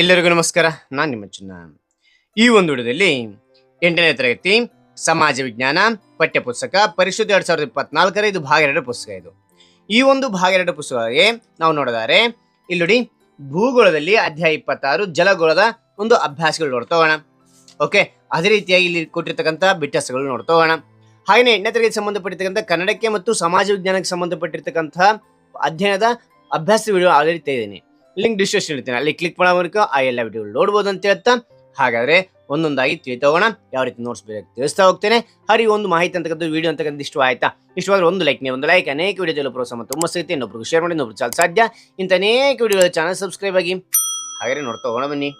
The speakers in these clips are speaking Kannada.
ಎಲ್ಲರಿಗೂ ನಮಸ್ಕಾರ. ನಾನು ನಿಮ್ಮ ಚಿನ್ನ ಈ ಒಂದು ವಿಡಿಯೋದಲ್ಲಿ ಎಂಟನೇ ತರಗತಿ ಸಮಾಜ ವಿಜ್ಞಾನ ಪಠ್ಯ ಪುಸ್ತಕ ಪರಿಶುದ್ಧ ಎರಡು ಸಾವಿರದ ಇಪ್ಪತ್ನಾಲ್ಕರ ಇದು ಭಾಗ ಎರಡು ಪುಸ್ತಕ ಇದು. ಈ ಒಂದು ಭಾಗ ಎರಡು ಪುಸ್ತಕಗಳಿಗೆ ನಾವು ನೋಡಿದರೆ ಇಲ್ಲಿ ನೋಡಿ, ಭೂಗೋಳದಲ್ಲಿ ಅಧ್ಯಾಯ ಇಪ್ಪತ್ತಾರು ಜಲಗೋಳದ ಒಂದು ಅಭ್ಯಾಸಗಳು ನೋಡ್ತಾ ಹೋಗೋಣ. ಓಕೆ ಅದೇ ರೀತಿಯಾಗಿ ಇಲ್ಲಿ ಕೊಟ್ಟಿರ್ತಕ್ಕಂಥ ಬಿಟ್ಟಸಗಳು ನೋಡ್ತಾ ಹೋಗೋಣ. ಹಾಗೆಯೇ ಎಂಟನೇ ತರಗತಿ ಸಂಬಂಧಪಟ್ಟಿರ್ತಕ್ಕಂಥ ಕನ್ನಡಕ್ಕೆ ಮತ್ತು ಸಮಾಜ ವಿಜ್ಞಾನಕ್ಕೆ ಸಂಬಂಧಪಟ್ಟಿರ್ತಕ್ಕಂಥ ಅಧ್ಯಯನದ ಅಭ್ಯಾಸ ವಿಡಿಯೋ ಆಲ್ರೆಡಿ ತೆಗೆದಿದ್ದೀನಿ. ಲಿಂಕ್ ಡಿಸ್ಕ್ರಿಪ್ಷನ್ ಇರ್ತೀನಿ ಅಲ್ಲಿ ಕ್ಲಿಕ್ ಮಾಡೋ ಮೂಲಕ ಆ ಎಲ್ಲ ವಿಡಿಯೋ ನೋಡ್ಬೋದು ಅಂತ ಹೇಳ್ತಾ ಹಾಗಾದ್ರೆ ಒಂದೊಂದಾಗಿ ತಿಳಿತೋಗೋಣ ಯಾವ ರೀತಿ ನೋಟ್ಸ್ ಬೇಕು ತಿಳಿಸ್ತಾ ಹೋಗ್ತೇನೆ. ಹರಿ ಒಂದು ಮಾಹಿತಿ ಅಂತಕ್ಕಂಥ ವಿಡಿಯೋ ಅಂತಕ್ಕಂಥ ಇಷ್ಟು ಆಯ್ತಾ? ಇಷ್ಟವಾದ್ರೆ ಒಂದು ಲೈಕ್ ನೀವು ಒಂದು ಲೈಕ್ ಅನೇಕ ವಿಡಿಯೋದಲ್ಲಿ ಪ್ರೋತ್ಸಾಹ ತುಂಬ ಸಿಗುತ್ತೆ. ಇನ್ನೊಬ್ರಿಗೆ ಶೇರ್ ಮಾಡಿ, ಇನ್ನೊಬ್ರು ಚಾಲ್ ಸಾಧ್ಯ. ಇಂಥ ಅನೇಕ ವಿಡಿಯೋಗಳ ಚಾನಲ್ ಸಬ್ಸ್ಕ್ರೈಬ್ ಆಗಿ ಹಾಗಾದ್ರೆ ನೋಡ್ತಾ ಹೋಗೋಣ ಬನ್ನಿ.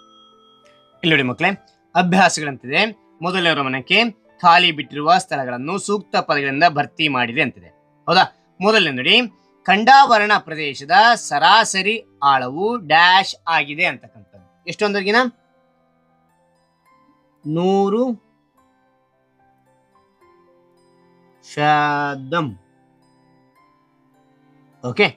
ಇಲ್ಲಿ ನೋಡಿ ಮಕ್ಕಳೇ, ಅಭ್ಯಾಸಗಳಂತಿದೆ. ಮೊದಲನೇ ಮನಕ್ಕೆ ಖಾಲಿ ಬಿಟ್ಟಿರುವ ಸ್ಥಳಗಳನ್ನು ಸೂಕ್ತ ಪದಗಳಿಂದ ಭರ್ತಿ ಮಾಡಿದೆ ಅಂತಿದೆ. ಹೌದಾ? ಮೊದಲನೇ ನೋಡಿ ಖಂಡಾವರಣ ಪ್ರದೇಶದ ಸರಾಸರಿ ಆಳವು ಡ್ಯಾಶ್ ಆಗಿದೆ ಅಂತಕ್ಕಂಥದ್ದು. ಎಷ್ಟೊಂದರ್ಗಿನ ನೂರು ಶಾದಂ ಓಕೆ?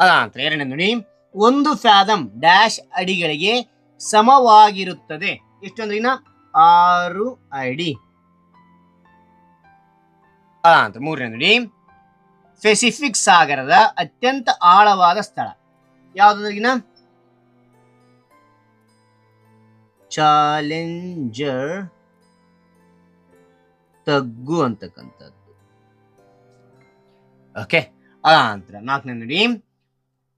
ಅದಾಂತರ ಎರಡನೇ ನೋಡಿ ಒಂದು ಫ್ಯಾದಮ್ ಡ್ಯಾಶ್ ಅಡಿಗಳಿಗೆ ಸಮವಾಗಿರುತ್ತದೆ. ಎಷ್ಟೊಂದ್ರಿನ ಆರು ಅಡಿ. ಅದಾಂತರ ಮೂರನೇ ನೋಡಿ ಪೆಸಿಫಿಕ್ ಸಾಗರದ ಅತ್ಯಂತ ಆಳವಾದ ಸ್ಥಳ. ಯಾವ್ದಾದ್ರಿಗಿನ? ಚಾಲೆಂಜರ್ ತಗ್ಗು ಅಂತಕ್ಕಂಥದ್ದು. ಓಕೆ ಅನಂತರ ನಾಲ್ಕನೇ ನೋಡಿ.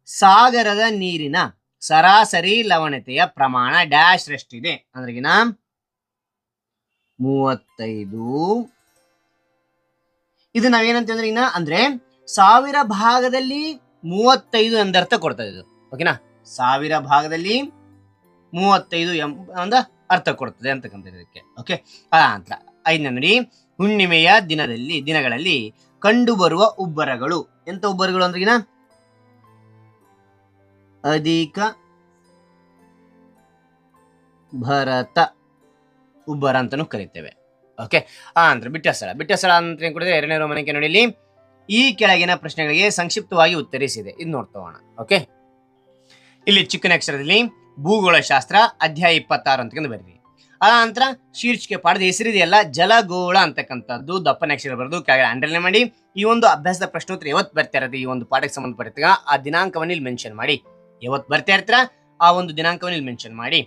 ಸಾಗರದ ನೀರಿನ ಸರಾಸರಿ ಲವಣತೆಯ ಪ್ರಮಾಣ ಡ್ಯಾಶ್ ರಷ್ಟಿದೆ. ಅಂದ್ರಗಿನ? ಮೂವತ್ತೈದು. ಇದು ನಾವೇನಂತಂದ್ರೆ ಇನ್ನ ಅಂದ್ರೆ ಸಾವಿರ ಭಾಗದಲ್ಲಿ ಮೂವತ್ತೈದು ಎಂದರ್ಥ ಕೊಡ್ತದೆ ಇದು ಓಕೆನಾ ಸಾವಿರ ಭಾಗದಲ್ಲಿ ಮೂವತ್ತೈದು ಎಂಬ ಒಂದು ಅರ್ಥ ಕೊಡ್ತದೆ ಅಂತಕ್ಕಂಥ ಇದಕ್ಕೆ. ಓಕೆ ಅಂತ ಐದನೇ ನೋಡಿ, ಹುಣ್ಣಿಮೆಯ ದಿನದಲ್ಲಿ, ದಿನಗಳಲ್ಲಿ ಕಂಡುಬರುವ ಉಬ್ಬರಗಳು. ಎಂತ ಉಬ್ಬರಗಳು ಅಂದ್ರಿಗಿನ ಅಧಿಕ ಭರತ ಉಬ್ಬರ ಅಂತಾನು ಕರಿತೇವೆ. ಓಕೆ ಆ ಅಂದ್ರೆ ಬಿಟ್ಟ ಸ್ಥಳ ಬಿಟ್ಟ ಸ್ಥಳ ಅಂತ ಏನ್ ಕೊಡಿದ್ರೆ ಎರಡನೇ ರೋಮನಕ್ಕೆ ನೋಡಿ ಇಲ್ಲಿ ಈ ಕೆಳಗಿನ ಪ್ರಶ್ನೆಗಳಿಗೆ ಸಂಕ್ಷಿಪ್ತವಾಗಿ ಉತ್ತರಿಸಿದೆ. ಇದು ನೋಡ್ತೋಣ ಓಕೆ ಇಲ್ಲಿ ಚಿಕ್ಕನ ಅಕ್ಷರದಲ್ಲಿ ಭೂಗೋಳ ಶಾಸ್ತ್ರ ಅಧ್ಯಾಯ ಇಪ್ಪತ್ತಾರು ಅಂತಕಂದು ಬರೀರಿ. ನಂತರ ಶೀರ್ಷಿಕೆ ಪಾಠದ ಹೆಸರಿದೆಯಲ್ಲ ಜಲಗೋಳ ಅಂತಕ್ಕಂಥದ್ದು. ದಪ್ಪನ ಅಕ್ಷರ ಬರೆದು ಕೆಳಗಡೆ ಅಂಡರ್ಲೈನ್ ಮಾಡಿ. ಈ ಒಂದು ಅಭ್ಯಾಸದ ಪ್ರಶ್ನೋತ್ತರ ಯಾವತ್ತು ಬರ್ತಾ ಇರೋದು? ಈ ಒಂದು ಪಾಠಕ್ಕೆ ಸಂಬಂಧಪಟ್ಟಾಗ ಆ ದಿನಾಂಕವನ್ನು ಇಲ್ಲಿ ಮೆನ್ಷನ್ ಮಾಡಿ. ಯಾವತ್ತು ಬರ್ತಾ ಇರ್ತೀರ? ಆ ಒಂದು ದಿನಾಂಕವನ್ನು ಇಲ್ಲಿ ಮೆನ್ಷನ್ ಮಾಡಿ.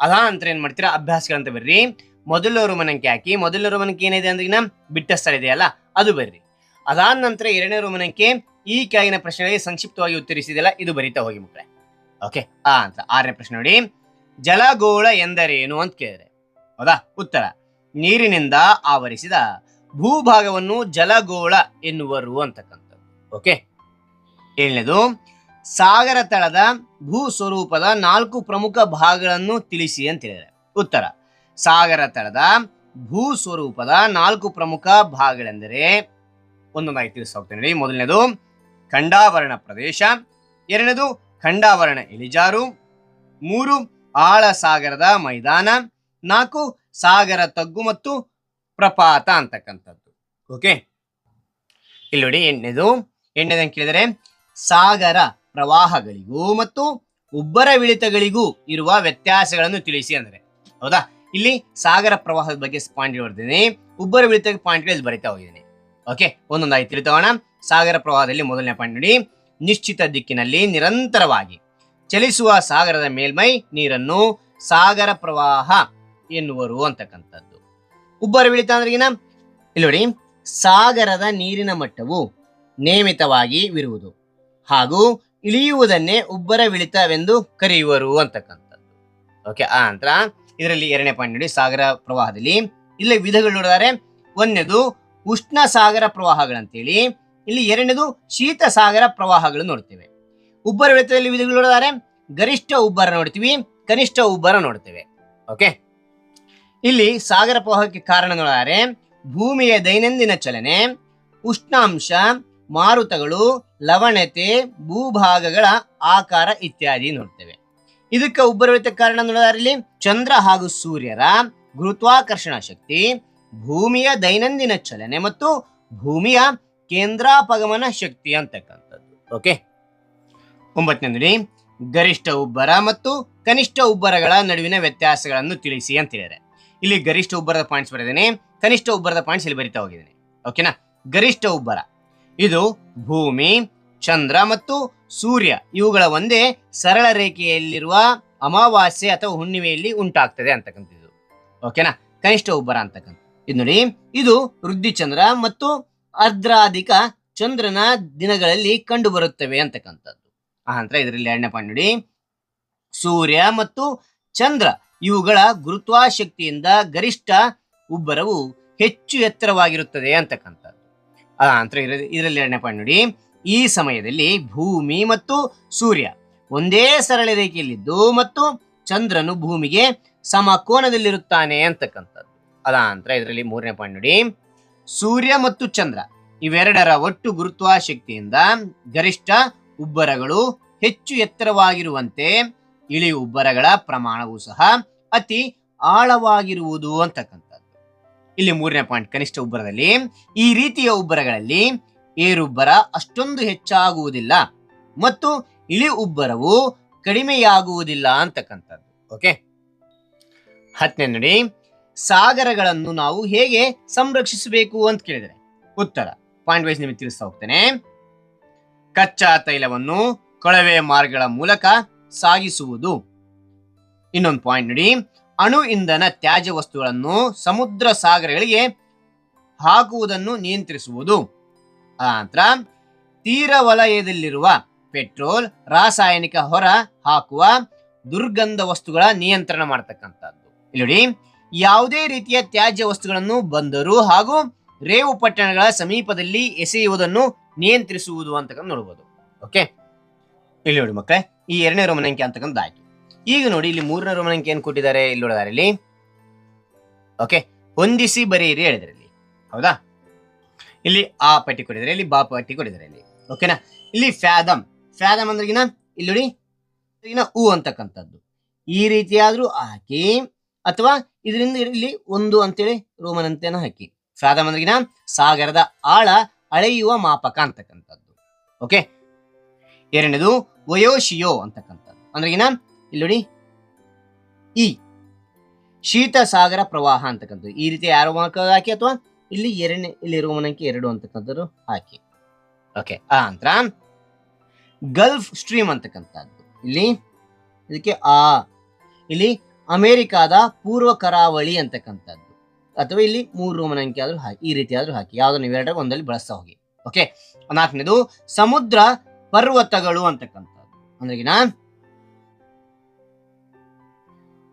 ಅದ ನಂತರ ಏನ್ ಮಾಡ್ತೀರಾ? ಅಭ್ಯಾಸಗಳಂತ ಬರ್ರಿ. ಮೊದಲ ಮನಂಕೆ ಹಾಕಿ, ಮೊದಲ ಮನಂಕೆ ಏನಿದೆ ಅಂದ್ರೆ ಬಿಟ್ಟ ಸ್ಥಳ ಇದೆಯಲ್ಲ, ಅದು ಬರ್ರಿ. ಅದಾದ ನಂತರ ಎರಡನೇ ರೋಮನಕ್ಕೆ ಈ ಕೆಳಗಿನ ಪ್ರಶ್ನೆಗಳಿಗೆ ಸಂಕ್ಷಿಪ್ತವಾಗಿ ಉತ್ತರಿಸಿದೆಯಲ್ಲ ಇದು ಬರಿತಾ ಹೋಗಿ ಮಕ್ಕಳೇ. ಓಕೆ ಆ ಅಂತ. ಆರನೇ ಪ್ರಶ್ನೆ ನೋಡಿ. ಜಲಗೋಳ ಎಂದರೇನು ಅಂತ ಕೇಳಿದ್ರೆ? ಹೌದಾ? ಉತ್ತರ. ನೀರಿನಿಂದ ಆವರಿಸಿದ ಭೂಭಾಗವನ್ನು ಜಲಗೋಳ ಎನ್ನುವರು ಅಂತಕ್ಕಂಥದ್ದು. ಓಕೆ ಏಳನೇದು, ಸಾಗರ ತಳದ ಭೂ ಸ್ವರೂಪದ ನಾಲ್ಕು ಪ್ರಮುಖ ಭಾಗಗಳನ್ನು ತಿಳಿಸಿ ಅಂತ ಹೇಳಿದರೆ ಉತ್ತರ. ಸಾಗರ ತಳದ ಭೂ ಸ್ವರೂಪದ ನಾಲ್ಕು ಪ್ರಮುಖ ಭಾಗಗಳೆಂದರೆ ಒಂದೊಂದಾಗಿ ತಿಳಿಸ್ತಾ ಹೋಗ್ತೇನೆ ನೋಡಿ. ಮೊದಲನೇದು ಖಂಡಾವರಣ ಪ್ರದೇಶ. ಎರಡನೇದು ಖಂಡಾವರಣ ಇಳಿಜಾರು. ಮೂರು ಆಳ ಸಾಗರದ ಮೈದಾನ. ನಾಲ್ಕು, ಸಾಗರ ತಗ್ಗು ಮತ್ತು ಪ್ರಪಾತ ಅಂತಕ್ಕಂಥದ್ದು. ಓಕೆ? ಇಲ್ಲಿ ನೋಡಿ, ಎಂಟನೇದು ಎಂಟನೇದು ಕೇಳಿದರೆ, ಸಾಗರ ಪ್ರವಾಹಗಳಿಗೂ ಮತ್ತು ಉಬ್ಬರವಿಳಿತಗಳಿಗೂ ಇರುವ ವ್ಯತ್ಯಾಸಗಳನ್ನು ತಿಳಿಸಿ ಅಂದರೆ. ಹೌದಾ? ಇಲ್ಲಿ ಸಾಗರ ಪ್ರವಾಹದ ಬಗ್ಗೆ ಪಾಯಿಂಟ್ ಬರ್ತೀನಿ. ಉಬ್ಬರವಿಳಿತ ಪಾಯಿಂಟ್ ಇಲ್ಲಿ ಬರಿತಾ ಹೋಗಿದ್ದೀನಿ. ಓಕೆ ಒಂದೊಂದಾಗಿ ತಿಳಿತೋಣ ಸಾಗರ ಪ್ರವಾಹದಲ್ಲಿ ಮೊದಲನೇ ಪಾಯಿಂಟ್ ನೋಡಿ. ನಿಶ್ಚಿತ ದಿಕ್ಕಿನಲ್ಲಿ ನಿರಂತರವಾಗಿ ಚಲಿಸುವ ಸಾಗರದ ಮೇಲ್ಮೈ ನೀರನ್ನು ಸಾಗರ ಪ್ರವಾಹ ಎನ್ನುವರು ಅಂತಕ್ಕಂಥದ್ದು. ಉಬ್ಬರವಿಳಿತ ಅಂದ್ರೆಗಿನ ಇಲ್ಲಿ ನೋಡಿ, ಸಾಗರದ ನೀರಿನ ಮಟ್ಟವು ನಿಯಮಿತವಾಗಿ ವಿರುವುದು ಹಾಗೂ ಇಳಿಯುವುದನ್ನೇ ಉಬ್ಬರವಿಳಿತವೆಂದು ಕರೆಯುವರು ಅಂತಕ್ಕಂಥದ್ದು. ಓಕೆ ಆ ನಂತರ ಇದರಲ್ಲಿ ಎರಡನೇ ಪಾಯಿಂಟ್ ನೋಡಿ, ಸಾಗರ ಪ್ರವಾಹದಲ್ಲಿ ಇಲ್ಲಿ ವಿಧಗಳು ನೋಡಿದರೆ. ಒಂದನೇದು ಉಷ್ಣ ಸಾಗರ ಪ್ರವಾಹಗಳಂತೇಳಿ, ಇಲ್ಲಿ ಎರಡನೇದು ಶೀತ ಸಾಗರ ಪ್ರವಾಹಗಳು ನೋಡ್ತೇವೆ. ಉಬ್ಬರವಿಳಿತದಲ್ಲಿ ವಿಧಗಳು ನೋಡಿದರೆ, ಗರಿಷ್ಠ ಉಬ್ಬರ ನೋಡ್ತೀವಿ, ಕನಿಷ್ಠ ಉಬ್ಬರ ನೋಡ್ತೇವೆ. ಓಕೆ ಇಲ್ಲಿ ಸಾಗರ ಪ್ರವಾಹಕ್ಕೆ ಕಾರಣ ನೋಡಿದರೆ, ಭೂಮಿಯ ದೈನಂದಿನ ಚಲನೆ, ಉಷ್ಣಾಂಶ, ಮಾರುತಗಳು, ಲವಣತೆ, ಭೂಭಾಗಗಳ ಆಕಾರ ಇತ್ಯಾದಿ ನೋಡ್ತೇವೆ. ಇದಕ್ಕೆ ಉಬ್ಬರವಿತ ಕಾರಣ ನೋಡಿದರೆ, ಇಲ್ಲಿ ಚಂದ್ರ ಹಾಗೂ ಸೂರ್ಯರ ಗುರುತ್ವಾಕರ್ಷಣ ಶಕ್ತಿ ಭೂಮಿಯ ದೈನಂದಿನ ಚಲನೆ ಮತ್ತು ಭೂಮಿಯ ಕೇಂದ್ರಾಪಗಮನ ಶಕ್ತಿ ಅಂತಕ್ಕಂಥದ್ದು. ಓಕೆ ಒಂಬತ್ತನೇ ಗರಿಷ್ಠ ಉಬ್ಬರ ಮತ್ತು ಕನಿಷ್ಠ ಉಬ್ಬರಗಳ ನಡುವಿನ ವ್ಯತ್ಯಾಸಗಳನ್ನು ತಿಳಿಸಿ ಅಂತ ಹೇಳಿದರೆ ಇಲ್ಲಿ ಗರಿಷ್ಠ ಉಬ್ಬರದ ಪಾಯಿಂಟ್ಸ್ ಬರೆದೇನೆ ಕನಿಷ್ಠ ಉಬ್ಬರದ ಪಾಯಿಂಟ್ಸ್ ಇಲ್ಲಿ ಬರಿತಾ ಹೋಗಿದ್ದೇನೆ. ಓಕೆನಾ ಗರಿಷ್ಠ ಉಬ್ಬರ. ಇದು ಭೂಮಿ, ಚಂದ್ರ ಮತ್ತು ಸೂರ್ಯ. ಇವುಗಳ ಒಂದೇ ಸರಳ ರೇಖೆಯಲ್ಲಿರುವ ಅಮಾವಾಸ್ಯೆ ಅಥವಾ ಹುಣ್ಣಿಮೆಯಲ್ಲಿ ಉಂಟಾಗ್ತದೆ ಅಂತಕ್ಕಂಥದ್ದು. ಓಕೆನಾ ಕನಿಷ್ಠ ಉಬ್ಬರ ಅಂತಕ್ಕಂಥ ಇದು ನೋಡಿ, ಇದು ವೃದ್ಧಿಚಂದ್ರ ಮತ್ತು ಅರ್ಧ್ರಾಧಿಕ ಚಂದ್ರನ ದಿನಗಳಲ್ಲಿ ಕಂಡು ಬರುತ್ತವೆ ಅಂತಕ್ಕಂಥದ್ದು. ಆ ನಂತರ ಇದರಲ್ಲಿ ಎರಡನೇ ಪಾಯಿಂಟ್ ನೋಡಿ, ಸೂರ್ಯ ಮತ್ತು ಚಂದ್ರ ಇವುಗಳ ಗುರುತ್ವಾಶಕ್ತಿಯಿಂದ ಗರಿಷ್ಠ ಉಬ್ಬರವು ಹೆಚ್ಚು ಎತ್ತರವಾಗಿರುತ್ತದೆ ಅಂತಕ್ಕಂಥದ್ದು. ಆ ನಂತರ ಇದರಲ್ಲಿ ಎರಡನೇ ಪಾಯಿಂಟ್ ನೋಡಿ, ಈ ಸಮಯದಲ್ಲಿ ಭೂಮಿ ಮತ್ತು ಸೂರ್ಯ ಒಂದೇ ಸರಳ ರೇಖೆಯಲ್ಲಿದ್ದು ಮತ್ತು ಚಂದ್ರನು ಭೂಮಿಗೆ ಸಮಕೋನದಲ್ಲಿರುತ್ತಾನೆ ಅಂತಕ್ಕಂಥದ್ದು. ಅದ ಅಂತ ಇದರಲ್ಲಿ ಮೂರನೇ ಪಾಯಿಂಟ್ ನೋಡಿ. ಸೂರ್ಯ ಮತ್ತು ಚಂದ್ರ ಇವೆರಡರ ಒಟ್ಟು ಗುರುತ್ವಾಶಕ್ತಿಯಿಂದ ಗರಿಷ್ಠ ಉಬ್ಬರಗಳು ಹೆಚ್ಚು ಎತ್ತರವಾಗಿರುವಂತೆ ಇಳಿ ಉಬ್ಬರಗಳ ಪ್ರಮಾಣವು ಸಹ ಅತಿ ಆಳವಾಗಿರುವುದು ಅಂತಕ್ಕಂಥದ್ದು. ಇಲ್ಲಿ ಮೂರನೇ ಪಾಯಿಂಟ್ ಕನಿಷ್ಠ ಉಬ್ಬರದಲ್ಲಿ ಈ ರೀತಿಯ ಉಬ್ಬರಗಳಲ್ಲಿ ಏರುಬ್ಬರ ಅಷ್ಟೊಂದು ಹೆಚ್ಚಾಗುವುದಿಲ್ಲ ಮತ್ತು ಇಳಿ ಉಬ್ಬರವು ಕಡಿಮೆಯಾಗುವುದಿಲ್ಲ ಅಂತಕ್ಕಂಥದ್ದು. ಓಕೆ ಹತ್ತನೇ ನೋಡಿ. ಸಾಗರಗಳನ್ನು ನಾವು ಹೇಗೆ ಸಂರಕ್ಷಿಸಬೇಕು ಅಂತ ಕೇಳಿದರೆ, ಉತ್ತರ ಪಾಯಿಂಟ್ ವೈಸ್ ನಿಮಗೆ ತಿಳಿಸ್ತಾ ಹೋಗ್ತೇನೆ. ಕಚ್ಚಾ ತೈಲವನ್ನು ಕೊಳವೆ ಮಾರ್ಗಗಳ ಮೂಲಕ ಸಾಗಿಸುವುದು. ಇನ್ನೊಂದು ಪಾಯಿಂಟ್ ನೋಡಿ. ಅಣು ಇಂಧನ ತ್ಯಾಜ್ಯ ವಸ್ತುಗಳನ್ನು ಸಮುದ್ರ ಸಾಗರಗಳಿಗೆ ಹಾಕುವುದನ್ನು ನಿಯಂತ್ರಿಸುವುದು. ಆ ನಂತರ ತೀರ ವಲಯದಲ್ಲಿರುವ ಪೆಟ್ರೋಲ್, ರಾಸಾಯನಿಕ ಹೊರ ಹಾಕುವ ದುರ್ಗಂಧ ವಸ್ತುಗಳ ನಿಯಂತ್ರಣ ಮಾಡತಕ್ಕಂಥದ್ದು. ಇಲ್ಲಿ ನೋಡಿ. ಯಾವುದೇ ರೀತಿಯ ತ್ಯಾಜ್ಯ ವಸ್ತುಗಳನ್ನು ಬಂದರು ಹಾಗೂ ರೇವು ಪಟ್ಟಣಗಳ ಸಮೀಪದಲ್ಲಿ ಎಸೆಯುವುದನ್ನು ನಿಯಂತ್ರಿಸುವುದು ಅಂತಕ್ಕಂಥ ನೋಡ್ಬೋದು. ಓಕೆ ಇಲ್ಲಿ ನೋಡಿ ಮಕ್ಕಳೇ, ಈ ಎರಡನೇ ರೋಮನ್ ಅಂಕೆ ಅಂತಕ್ಕಂಥದ್ದು ಆಯ್ತು ಈಗ ನೋಡಿ, ಇಲ್ಲಿ ಮೂರನೇ ರೋಮನ್ ಅಂಕೆ ಏನ್ ಕೊಟ್ಟಿದ್ದಾರೆ? ಇಲ್ಲಿ ನೋಡಿದಾರೆ ಇಲ್ಲಿ ಓಕೆ ಹೊಂದಿಸಿ ಬರೆಯಿರಿ ಹೇಳಿದ್ರೆ ಇಲ್ಲಿ ಹೌದಾ? ಇಲ್ಲಿ ಆ ಪಟ್ಟಿ ಕೊಟ್ಟಿದ್ದಾರೆ, ಇಲ್ಲಿ ಬಾ ಪಟ್ಟಿ ಕೊಟ್ಟಿದ್ದಾರೆ ಇಲ್ಲಿ. ಓಕೆನಾ ಇಲ್ಲಿ ಫ್ಯಾದಮ್. ಫ್ಯಾದಮ್ ಅಂದ್ರಗಿನ ಇಲ್ಲಿ ನೋಡಿ ಊ ಅಂತಕ್ಕಂಥದ್ದು. ಈ ರೀತಿಯಾದ್ರೂ ಹಾಕಿ, ಅಥವಾ ಇದರಿಂದ ಇಲ್ಲಿ ಒಂದು ಅಂತೇಳಿ ರೋಮನ್ ಅಂತೇನ ಹಾಕಿ ಫಾದಮ್ ಸಾಗರದ ಆಳ ಅಳೆಯುವ ಮಾಪಕ ಅಂತಕ್ಕಂಥದ್ದು. ಓಕೆ ಎರಡನೇದು ವಯೋಶಿಯೋ ಅಂತಕ್ಕಂಥದ್ದು. ಅಂದ್ರೆಗಿನ ಇಲ್ಲಿ ನೋಡಿ. ಈ ಶೀತ ಸಾಗರ ಪ್ರವಾಹ ಅಂತಕ್ಕಂಥದ್ದು. ಈ ರೀತಿ ಯಾರೋ ಹಾಕಿ ಅಥವಾ ಇಲ್ಲಿ ಎರಡನೇ, ಇಲ್ಲಿ ರೋಮನ್ ಅಂಕಿ ಎರಡು ಅಂತಕ್ಕಂಥದ್ದು ಹಾಕಿ. ಓಕೆ ಆ ನಂತರ ಗಲ್ಫ್ ಸ್ಟ್ರೀಮ್ ಅಂತಕ್ಕಂಥದ್ದು. ಇಲ್ಲಿ ಇದಕ್ಕೆ ಆ, ಇಲ್ಲಿ ಅಮೆರಿಕಾದ ಪೂರ್ವ ಕರಾವಳಿ ಅಂತಕ್ಕಂಥದ್ದು. ಅಥವಾ ಇಲ್ಲಿ ಮೂರು ರೋಮನ್ ಅಂಕಿ ಆದ್ರೂ ಹಾಕಿ, ಈ ರೀತಿ ಆದ್ರೂ ಹಾಕಿ ಯಾವ್ದು ನೀವು ಎರಡರ ಒಂದಲ್ಲಿ ಬಳಸ್ತಾ ಹೋಗಿ. ಓಕೆ ನಾಲ್ಕನೇದು, ಸಮುದ್ರ ಪರ್ವತಗಳು ಅಂತಕ್ಕಂಥದ್ದು. ಅಂದ್ರೆಗಿನ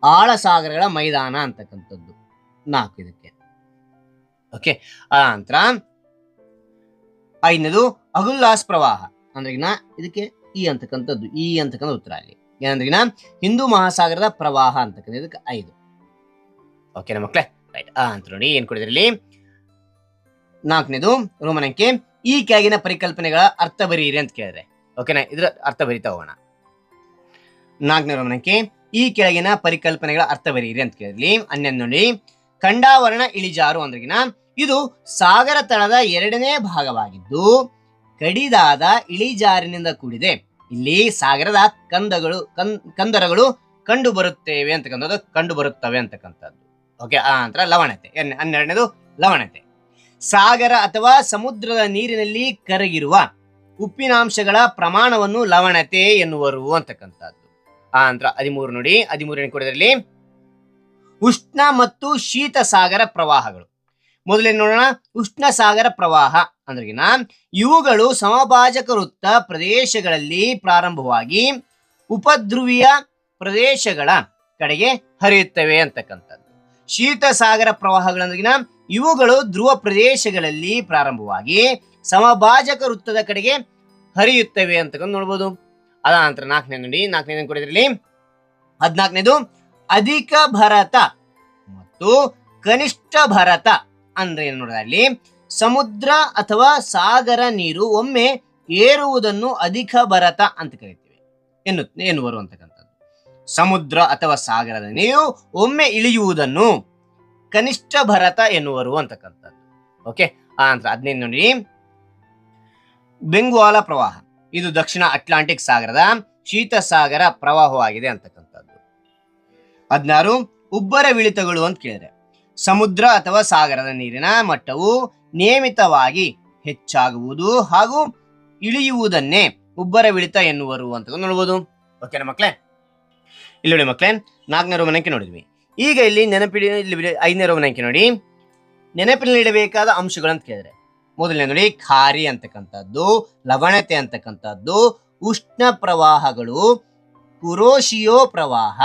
ಆಳ ಸಾಗರಗಳ ಮೈದಾನ ಅಂತಕ್ಕಂಥದ್ದು. ನಾಲ್ಕು ಇದಕ್ಕೆ. ಓಕೆ ಆ ನಂತರ ಐದನೇದು, ಅಗುಲ್ಲಾಸ್ ಪ್ರವಾಹ. ಅಂದ್ರೆ ಇದಕ್ಕೆ ಈ ಅಂತಕ್ಕಂಥದ್ದು, ಈ ಅಂತಕ್ಕಂಥ ಉತ್ತರ ಅಲ್ಲಿ. ಏನಂದ್ರೆಗಿನ ಹಿಂದೂ ಮಹಾಸಾಗರದ ಪ್ರವಾಹ ಅಂತಕ್ಕಂಥ ಇದಕ್ಕೆ ಐದು. ಓಕೆನಾ ಮಕ್ಕಳೇ ರೈಟ್ ಅಂತ ನೋಡಿ ಏನ್ ಕೊಡಿದ್ರಿ ಇಲ್ಲಿ ನಾಲ್ಕನೇದು ರೋಮನ್ ಈ ಕೆಳಗಿನ ಪರಿಕಲ್ಪನೆಗಳ ಅರ್ಥ ಬರೀರಿ ಅಂತ ಕೇಳಿದ್ರೆ. ಓಕೆನಾ ಇದ್ರ ಅರ್ಥ ಬರೀತಾ ಹೋಗೋಣ. ನಾಲ್ಕನೇ ರೋಮನ್ ಈ ಕೆಳಗಿನ ಪರಿಕಲ್ಪನೆಗಳ ಅರ್ಥ ಬರೀರಿ ಅಂತ ಕೇಳಿದ್ಲಿ ಹನ್ನೊಂದು ನೋಡಿ ಖಂಡಾವರಣ ಇಳಿಜಾರು ಅಂದ್ರಗಿನ ಇದು ಸಾಗರ ತಳದ ಎರಡನೇ ಭಾಗವಾಗಿದ್ದು ಕಡಿದಾದ ಇಳಿಜಾರಿನಿಂದ ಕೂಡಿದೆ. ಇಲ್ಲಿ ಸಾಗರದ ಕಂದಗಳು ಕಂದರಗಳು ಕಂಡು ಬರುತ್ತೇವೆ ಅಂತಕ್ಕಂಥದ್ದು ಕಂಡು ಬರುತ್ತವೆ ಅಂತಕ್ಕಂಥದ್ದು. ಓಕೆ ಆ ನಂತರ ಲವಣತೆ. ಹನ್ನೆರಡನೇದು ಲವಣತೆ. ಸಾಗರ ಅಥವಾ ಸಮುದ್ರದ ನೀರಿನಲ್ಲಿ ಕರಗಿರುವ ಉಪ್ಪಿನಾಂಶಗಳ ಪ್ರಮಾಣವನ್ನು ಲವಣತೆ ಎನ್ನುವರು ಅಂತಕ್ಕಂಥದ್ದು. ಆ ನಂತರ ಹದಿಮೂರು ನೋಡಿ, ಹದಿಮೂರನೇ ಕೊಡೋದ್ರಲ್ಲಿ ಉಷ್ಣ ಮತ್ತು ಶೀತ ಸಾಗರ ಪ್ರವಾಹಗಳು. ಮೊದಲೇ ನೋಡೋಣ. ಉಷ್ಣ ಸಾಗರ ಪ್ರವಾಹ ಅಂದ್ರಗಿನ. ಇವುಗಳು ಸಮಭಾಜಕ ವೃತ್ತ ಪ್ರದೇಶಗಳಲ್ಲಿ ಪ್ರಾರಂಭವಾಗಿ ಉಪಧ್ರುವೀಯ ಪ್ರದೇಶಗಳ ಕಡೆಗೆ ಹರಿಯುತ್ತವೆ ಅಂತಕ್ಕಂಥದ್ದು. ಶೀತ ಸಾಗರ ಪ್ರವಾಹಗಳಂದ್ರಗಿನ ಇವುಗಳು ಧ್ರುವ ಪ್ರದೇಶಗಳಲ್ಲಿ ಪ್ರಾರಂಭವಾಗಿ ಸಮಭಾಜಕ ವೃತ್ತದ ಕಡೆಗೆ ಹರಿಯುತ್ತವೆ ಅಂತಕ್ಕಂಥ ನೋಡ್ಬೋದು. ಅದ ನಂತರ ನಾಲ್ಕನೇ ನೋಡಿ ನಾಲ್ಕನೇ ಕೊಡಿದ್ರಲ್ಲಿ ಹದಿನಾಲ್ಕನೇದು ಅಧಿಕ ಭರತ ಮತ್ತು ಕನಿಷ್ಠ ಭರತ ಅಂದ್ರೆ ಏನು ಅಲ್ಲಿ ಸಮುದ್ರ ಅಥವಾ ಸಾಗರ ನೀರು ಒಮ್ಮೆ ಏರುವುದನ್ನು ಅಧಿಕ ಭರತ ಅಂತ ಕರಿತೀವಿ. ಎನ್ನು ಎನ್ನುವರು ಅಂತಕ್ಕಂಥದ್ದು ಸಮುದ್ರ ಅಥವಾ ಸಾಗರದ ನೀರು ಒಮ್ಮೆ ಇಳಿಯುವುದನ್ನು ಕನಿಷ್ಠ ಭರತ ಎನ್ನುವರು ಅಂತಕ್ಕಂಥದ್ದು. ಓಕೆ ಆ ನಂತರ ನೋಡಿ ಬೆಂಗ್ವಾಲ ಪ್ರವಾಹ. ಇದು ದಕ್ಷಿಣ ಅಟ್ಲಾಂಟಿಕ್ ಸಾಗರದ ಶೀತ ಸಾಗರ ಪ್ರವಾಹವಾಗಿದೆ ಅಂತಕ್ಕಂಥದ್ದು. ಹದಿನಾರು, ಉಬ್ಬರ ವಿಳಿತಗಳು ಅಂತ ಕೇಳಿದ್ರೆ. ಸಮುದ್ರ ಅಥವಾ ಸಾಗರದ ನೀರಿನ ಮಟ್ಟವು ನಿಯಮಿತವಾಗಿ ಹೆಚ್ಚಾಗುವುದು ಹಾಗೂ ಇಳಿಯುವುದನ್ನೇ ಉಬ್ಬರ ಇಳಿತ ಎನ್ನುವರು ಅಂತ ನೋಡ್ಬೋದು. ಓಕೆನಾ ಮಕ್ಕಳೇ ಇಲ್ಲಿ ನೋಡಿ ಮಕ್ಕಳೇ ನಾಲ್ಕನೇ ರೋಮನಂಕೆ ನೋಡಿದ್ವಿ. ಈಗ ಇಲ್ಲಿ ನೆನಪಿಡಿ, ಇಲ್ಲಿ ಐದನೇ ರೋಮನಂಕೆ ನೋಡಿ. ನೆನಪಿನಲ್ಲಿಡಬೇಕಾದ ಅಂತ ಕೇಳಿದ್ರೆ. ಮೊದಲನೇ ನೋಡಿ, ಖಾರಿ ಅಂತಕ್ಕಂಥದ್ದು, ಲವಣತೆ ಅಂತಕ್ಕಂಥದ್ದು, ಉಷ್ಣ ಪ್ರವಾಹಗಳು ಕುರೋಶಿಯೋ ಪ್ರವಾಹ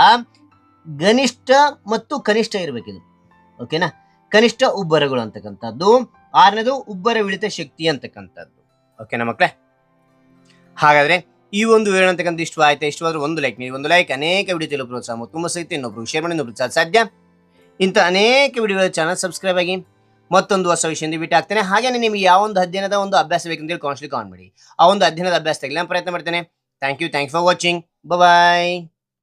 ಗನಿಷ್ಠ ಮತ್ತು ಕನಿಷ್ಠ ಇರಬೇಕಿದು. ಓಕೆನಾ ಕನಿಷ್ಠ ಉಬ್ಬರಗಳು ಅಂತಕ್ಕಂಥದ್ದು. ಆರನೇದು, ಉಬ್ಬರ ಇಳಿತ ಶಕ್ತಿ ಅಂತಕ್ಕಂಥದ್ದು. ಓಕೆನಾ ಮಕ್ಕಳೇ ಹಾಗಾದ್ರೆ ಈ ಒಂದು ವಿವರಣೆ ಅಂತಕ್ಕಂಥ ಇಷ್ಟ ಆಯ್ತಾ? ಇಷ್ಟವಾದ್ರೆ ಒಂದು ಲೈಕ್ ನೀವು ಒಂದು ಲೈಕ್ ಅನೇಕ ವಿಡಿಯೋ ಪ್ರೋತ್ಸಾಹ ತುಂಬ ಸಹಿತ ಇನ್ನೊಬ್ರು ಶೇರ್ ಮಾಡಿ ಇನ್ನೊಬ್ರು ಸಾಧ್ಯ ಇಂಥ ಅನೇಕ ವಿಡಿಯೋಗಳ ಚಾನಲ್ ಸಬ್ಸ್ಕ್ರೈಬ್ ಆಗಿ ಮತ್ತೊಂದು ಹೊಸ ವಿಷಯದಿಂದ ಬಿಟ್ಟು ಹಾಕ್ತೇನೆ ಹಾಗೆ ನಿಮಗೆ ಯಾವ ಒಂದು ಅಧ್ಯಯನದ ಒಂದು ಅಭ್ಯಾಸ ಬೇಕಂತೇಳಿ ಕಾನ್ಸ್ಟ್ಲಿ ಕಾನ್ ಮಾಡಿ. ಆ ಒಂದು ಅಧ್ಯಯನದ ಅಭ್ಯಾಸ ತೆಗೆಲ್ಲ ಪ್ರಯತ್ನ ಮಾಡ್ತೇನೆ. Thank you thank for watching bye